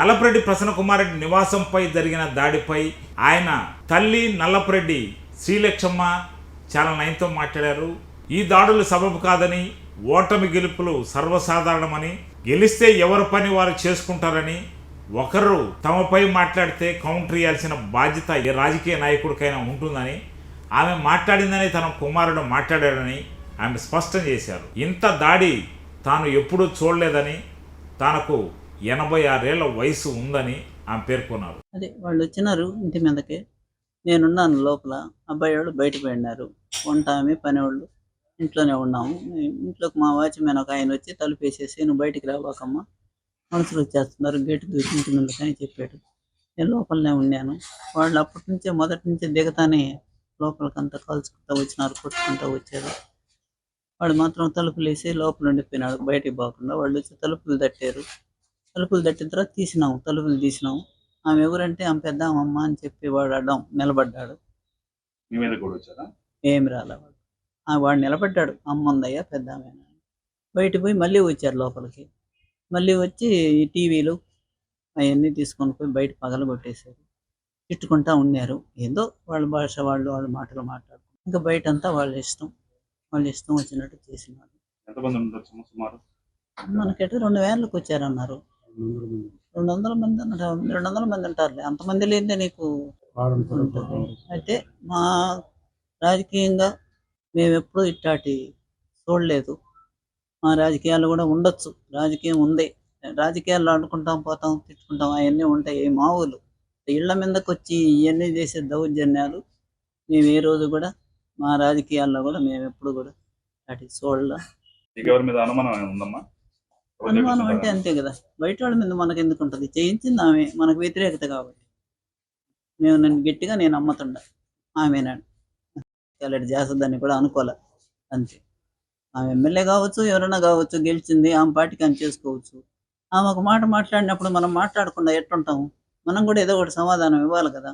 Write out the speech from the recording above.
నల్లపరెడ్డి ప్రసన్నకుమారెడ్డి నివాసంపై జరిగిన దాడిపై ఆయన తల్లి నల్లపరెడ్డి శ్రీలక్ష్మ చాలా నయంతో మాట్లాడారు. ఈ దాడులు సబబు కాదని ఓటమి గెలుపులు సర్వసాధారణమని గెలిస్తే ఎవరి పని వారు చేసుకుంటారని ఒకరు తమపై మాట్లాడితే కౌంటర్ ఇవ్వాల్సిన బాధ్యత ఏ రాజకీయ నాయకుడికైనా ఉంటుందని ఆమె మాట్లాడిందని తన కుమారుడు మాట్లాడాడని ఆమె స్పష్టం చేశారు. ఇంత దాడి తాను ఎప్పుడూ చూడలేదని తనకు ఎనభై ఆరేళ్ళ వయసు ఉందని ఆమె పేర్కొన్నారు. అదే వాళ్ళు వచ్చినారు ఇంటి మీదకి. నేనున్నాను లోపల. అబ్బాయి వాళ్ళు బయట పడినారు వంట ఆమె పని వాళ్ళు. ఇంట్లోనే ఉన్నాము. ఇంట్లోకి మా వాచ్మెన్ ఒక ఆయన వచ్చి తలుపు వేసేసి నువ్వు బయటికి రావాకమ్మా మనుషులు వచ్చేస్తున్నారు. గేటు దూసి ఇంటి ముందుకు అని చెప్పాడు. నేను లోపలనే ఉన్నాను. వాళ్ళు అప్పటి నుంచే మొదటి నుంచే దిగతానే లోపలికంతా కాల్చుకుంటూ వచ్చినారు కొట్టుకుంటూ వచ్చారు. వాడు మాత్రం తలుపులు వేసి లోపల ఉండిపోయినాడు బయటికి పోకుండా వాళ్ళు వచ్చి తలుపులు తట్టారు. తలుపులు తట్టిన తర్వాత తీసినాము తలుపులు తీసినాము ఆమె ఎవరంటే ఆమె పెద్ద అమ్మ అని చెప్పి వాడు అడ్డం నిలబడ్డాడు. మీ మీద కూడా వచ్చారా ఏమి రాలే వాడు. ఆ వాడు నిలబడ్డాడు. అమ్మ ఉందయ్యా పెద్ద ఆమె. బయటికి పోయి మళ్ళీ వచ్చారు లోపలికి. మళ్ళీ వచ్చి ఈ టీవీలు అవన్నీ తీసుకొని పోయి బయట పగల కొట్టేశారు తిట్టుకుంటా ఉన్నారు. ఏదో వాళ్ళ భాష వాళ్ళు వాళ్ళ మాటలు మాట్లాడుకుంటారు ఇంకా బయట అంతా వాళ్ళ ఇష్టం. వాళ్ళ ఇష్టం వచ్చినట్టు చేసినారు. మనకైతే రెండు వేలకు వచ్చారన్నారు. రెండు వందల మంది రెండు వందల మంది ఉంటారులే అంతమంది లేదే నీకు. అయితే మా రాజకీయంగా మేము ఎప్పుడూ ఇట్లాంటి చూడలేదు. మా రాజకీయాలు కూడా ఉండొచ్చు. రాజకీయం ఉంది. రాజకీయాల్లో ఆడుకుంటాం పోతాం తిట్టుకుంటాం అవన్నీ ఉంటాయి. మామూలు ఇళ్ళ మీదకి వచ్చి ఇవన్నీ చేసే దౌర్జన్యాలు మేము ఏ రోజు కూడా మా రాజకీయాల్లో కూడా మేము ఎప్పుడు కూడా అటు చూడలే. నీకు ఎవరి మీద అనుమానం ఉందమ్మా? అనుమానం అంటే? అంతే కదా. బయట వాళ్ళ మీద మనకు ఎందుకు ఉంటుంది చేయించింది ఆమె మనకు వ్యతిరేకత కాబట్టి. మేము నన్ను గట్టిగా నేను అమ్ముతుండ ఆమెనాడు అలాంటి చేస్తుందని కూడా అనుకోలే. అంతే. ఆమె ఎమ్మెల్యే కావచ్చు ఎవరైనా కావచ్చు గెలిచింది ఆమె పార్టీకి ఆమె చేసుకోవచ్చు. ఆమె ఒక మాట మాట్లాడినప్పుడు మనం మాట్లాడకుండా ఎట్టుంటాము? మనం కూడా ఏదో ఒకటి సమాధానం ఇవ్వాలి కదా.